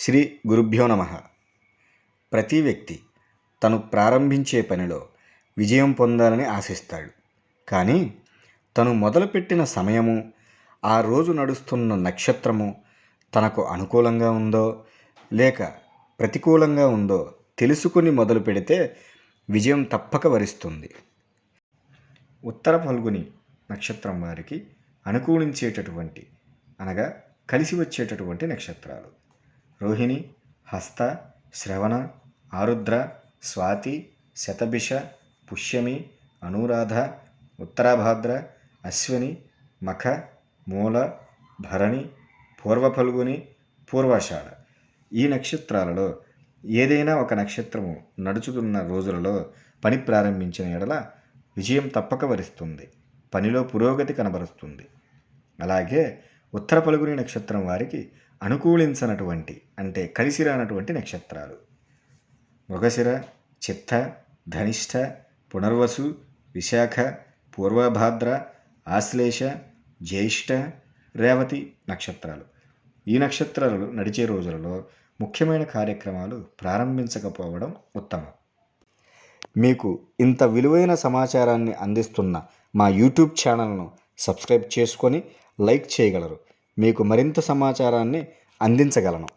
శ్రీ గురుభ్యో నమ. ప్రతి వ్యక్తి తను ప్రారంభించే పనిలో విజయం పొందాలని ఆశిస్తాడు. కానీ తను మొదలుపెట్టిన సమయము ఆ రోజు నడుస్తున్న నక్షత్రము తనకు అనుకూలంగా ఉందో లేక ప్రతికూలంగా ఉందో తెలుసుకుని మొదలు పెడితే విజయం తప్పక వరిస్తుంది. ఉత్తర ఫల్గుని నక్షత్రం వారికి అనుకూలించేటటువంటి అనగా కలిసి వచ్చేటటువంటి నక్షత్రాలు. రోహిణి హస్త శ్రవణ ఆరుద్ర స్వాతి శతభిష పుష్యమి అనురాధ ఉత్తరాభాద్ర అశ్విని మఖ మూల భరణి పూర్వఫల్గుని పూర్వాషాఢ. ఈ నక్షత్రాలలో ఏదైనా ఒక నక్షత్రము నడుచుతున్న రోజులలో పని ప్రారంభించిన ఎడల విజయం తప్పక వరిస్తుంది. పనిలో పురోగతి కనబరుస్తుంది. అలాగే ఉత్తర పలుగుని నక్షత్రం వారికి అనుకూలించనటువంటి అంటే కలిసి రానటువంటి నక్షత్రాలు. మృగశిర చిత్త ధనిష్ట పునర్వసు విశాఖ పూర్వభాద్ర ఆశ్లేష జ్యేష్ఠ రేవతి నక్షత్రాలు. ఈ నక్షత్రాలు నడిచే రోజులలో ముఖ్యమైన కార్యక్రమాలు ప్రారంభించకపోవడం ఉత్తమం. మీకు ఇంత విలువైన సమాచారాన్ని అందిస్తున్న మా యూట్యూబ్ ఛానల్ను సబ్స్క్రైబ్ చేసుకొని లైక్ చేయగలరు. మీకు మరింత సమాచారాన్ని అందించగలను.